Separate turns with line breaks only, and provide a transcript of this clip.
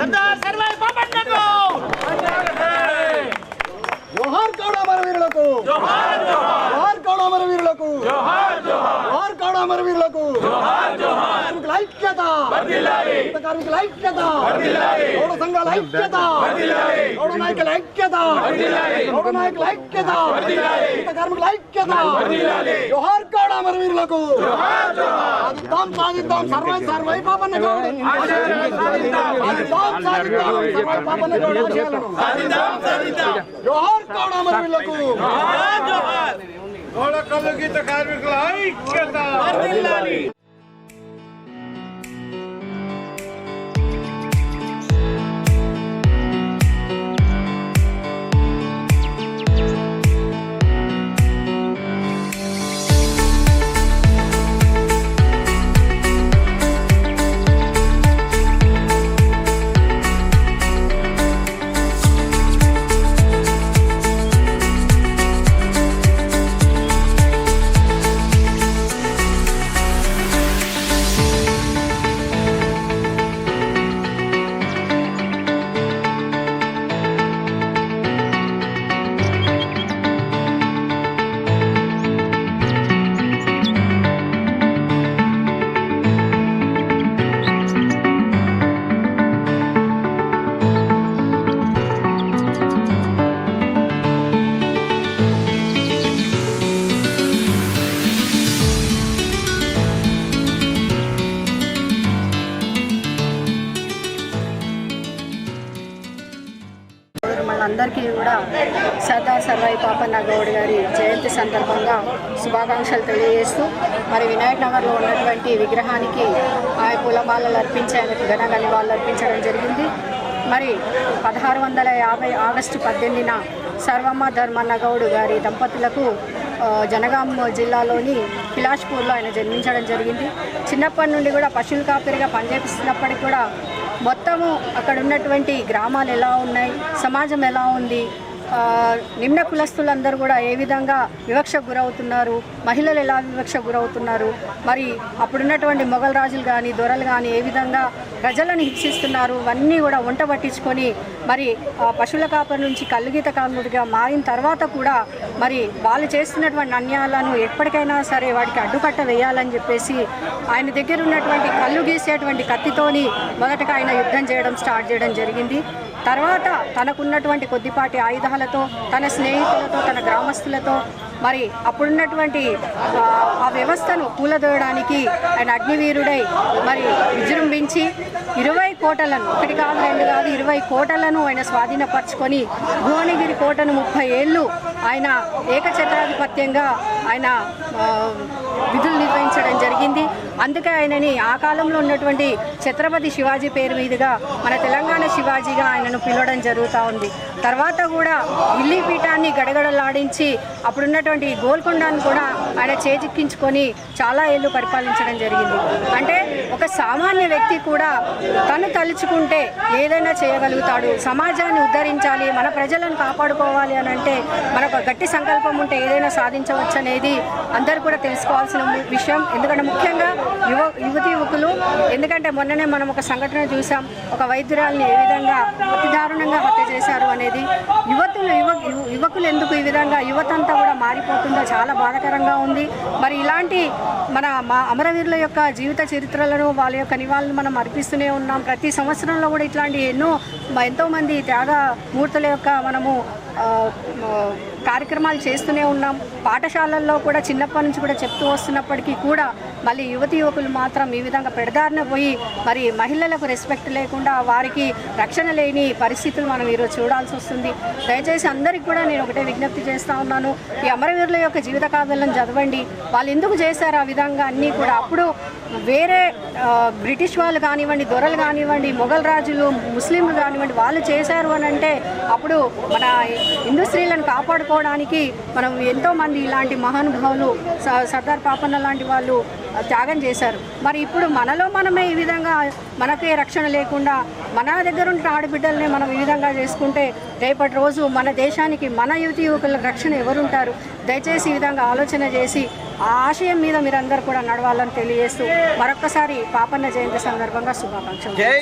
సర్దార్ సర్వాయి పాపన్నకు
జోహార్ కౌడ అమరవీరులకు జోహార్ కౌడ అమరవీరులకు జోహార్ కౌడ అమరవీరులకు కార్మికుల ఐక్యత! గీత కార్మికుల ఐక్యత! గౌడ సంఘాల ఐక్యత గౌడ నాయకుల ఐక్యత గౌడ నాయకుల ఐక్యత గీత కార్మికుల ఐక్యత జోహార్ కౌడ అమరవీరులకు సాధిద్దాం సాధిద్దాం సర్వై సర్వై పాపన్న గౌడ సాధిద్దాం సాధిద్దాం సర్వై పాపన్న గౌడ ఆశయాలను జోహార్ కౌడ అమరవీరులకు
గోడకల్లు గీత కార్మికుల ఐక్యత
అందరికీ కూడా సర్దార్ సర్వాయి పాపన్న గౌడ్ గారి జయంతి సందర్భంగా శుభాకాంక్షలు తెలియజేస్తూ మరి వినాయక్ నగర్లో ఉన్నటువంటి విగ్రహానికి ఆ పూలమాలలు అర్పించి ఆయనకు ఘనంగా నివాళులు అర్పించడం జరిగింది. మరి పదహారు వందల యాభై ఆగస్టు పద్దెనిమిదిన సర్వమ్మ ధర్మన్న గౌడ్ గారి దంపతులకు జనగాం జిల్లాలోని పిలాష్పూర్లో ఆయన జన్మించడం జరిగింది. చిన్నప్పటి నుండి కూడా పశువుల కాపరిగా పనిచేపిస్తున్నప్పటికీ కూడా మొత్తము అక్కడ ఉన్నటువంటి గ్రామాలు ఎలా ఉన్నాయి సమాజం ఎలా ఉంది నిమ్న కులస్తులందరూ కూడా ఏ విధంగా వివక్ష గురవుతున్నారు మహిళలు ఎలా వివక్ష గురవుతున్నారు మరి అప్పుడున్నటువంటి మొఘల్ రాజులు కానీ దొరలు కానీ ఏ విధంగా ప్రజలను హింసిస్తున్నారు. ఇవన్నీ కూడా వంట పట్టించుకొని మరి ఆ పశువుల కాపరి నుంచి కల్లుగీత కాముడిగా మారిన తర్వాత కూడా మరి వాళ్ళు చేస్తున్నటువంటి అన్యాయాలను ఎప్పటికైనా సరే వాటికి అడ్డుకట్ట వేయాలని చెప్పేసి ఆయన దగ్గర ఉన్నటువంటి కళ్ళు గీసేటువంటి కత్తితోని మొదటగా ఆయన యుద్ధం చేయడం స్టార్ట్ చేయడం జరిగింది. తర్వాత తనకున్నటువంటి కొద్దిపాటి ఆయుధాలతో తన స్నేహితులతో తన గ్రామస్తులతో మరి అప్పుడున్నటువంటి ఆ, వ్యవస్థను కూలదోయడానికి ఆయన అగ్నివీరుడై మరి విజృంభించి ఇరవై కోటలను ఒకటి కాదు రెండు కాదు ఇరవై కోటలను ఆయన స్వాధీనపరచుకొని భువనగిరి కోటను ముప్పై ఏళ్ళు ఆయన ఏకఛత్రాధిపత్యంగా ఆయన విధులు నిర్వహించడం జరిగింది. అందుకే ఆయనని ఆ కాలంలో ఉన్నటువంటి ఛత్రపతి శివాజీ పేరు మీదుగా మన తెలంగాణ శివాజీగా ఆయనను పిలవడం జరుగుతూ ఉంది. తర్వాత కూడా ఢిల్లీ పీఠాన్ని గడగడలాడించి అప్పుడున్నటువంటి గోల్కొండను కూడా ఆయన చేజిక్కించుకొని చాలా ఏళ్ళు పరిపాలించడం జరిగింది. అంటే ఒక సామాన్య వ్యక్తి కూడా తను తలుచుకుంటే ఏదైనా చేయగలుగుతాడు. సమాజాన్ని ఉద్ధరించాలి మన ప్రజలను కాపాడుకోవాలి అని అంటే మనకు గట్టి సంకల్పం ఉంటే ఏదైనా సాధించవచ్చు అనేది అందరూ కూడా తెలుసుకోవాల్సిన విషయం. ఎందుకంటే ముఖ్యంగా యువ యువతి యువకులు ఎందుకంటే మొన్ననే మనం ఒక సంఘటన చూసాం. ఒక వైద్యురాల్ని ఏ విధంగా అతి దారుణంగా హత్య చేశారు అనేది యువతులు యువ యు- యువకులు ఎందుకు ఈ విధంగా యువతంతా కూడా మారిపోతుందో చాలా బాధాకరంగా ఉంది. మరి ఇలాంటి మన మా అమరవీరుల యొక్క జీవిత చరిత్రలను వాళ్ళ యొక్క నివాళులను మనం అర్పిస్తూనే ఉన్నాం. ప్రతి సంవత్సరంలో కూడా ఇట్లాంటి ఎన్నో ఎంతోమంది త్యాగ మూర్తుల యొక్క మనము కార్యక్రమాలు చేస్తూనే ఉన్నాం. పాఠశాలల్లో కూడా చిన్నప్పటి నుంచి కూడా చెప్తూ వస్తున్నప్పటికీ కూడా మళ్ళీ యువతి యువకులు మాత్రం ఈ విధంగా పెడదారిన పోయి మరి మహిళలకు రెస్పెక్ట్ లేకుండా వారికి రక్షణ లేని పరిస్థితులు మనం ఈరోజు చూడాల్సి వస్తుంది. దయచేసి అందరికీ కూడా నేను ఒకటే విజ్ఞప్తి చేస్తూ ఉన్నాను. ఈ అమరవీరుల యొక్క జీవిత కావ్యాలను చదవండి. వాళ్ళు ఎందుకు చేశారు ఆ విధంగా అన్నీ కూడా. అప్పుడు వేరే బ్రిటిష్ వాళ్ళు కానివ్వండి దొరలు కానివ్వండి మొఘల్ రాజులు ముస్లింలు కానివ్వండి వాళ్ళు చేశారు అని అంటే అప్పుడు మన హిందూ స్త్రీలను కాపాడు కాపాడుకోవడానికి మనం ఎంతో మంది ఇలాంటి మహానుభావులు స- సర్దార్ పాపన్న లాంటి వాళ్ళు త్యాగం చేశారు. మరి ఇప్పుడు మనలో మనమే ఈ విధంగా మనకే రక్షణ లేకుండా మన దగ్గర ఉంటే ఆడబిడ్డల్ని మనం ఈ విధంగా చేసుకుంటే రేపటి రోజు మన దేశానికి మన యువతి యువకుల రక్షణ ఎవరుంటారు? దయచేసి ఈ విధంగా ఆలోచన చేసి ఆ ఆశయం మీద మీరందరూ కూడా నడవాలని తెలియజేస్తూ మరొక్కసారి పాపన్న జయంతి సందర్భంగా శుభాకాంక్షలు
జై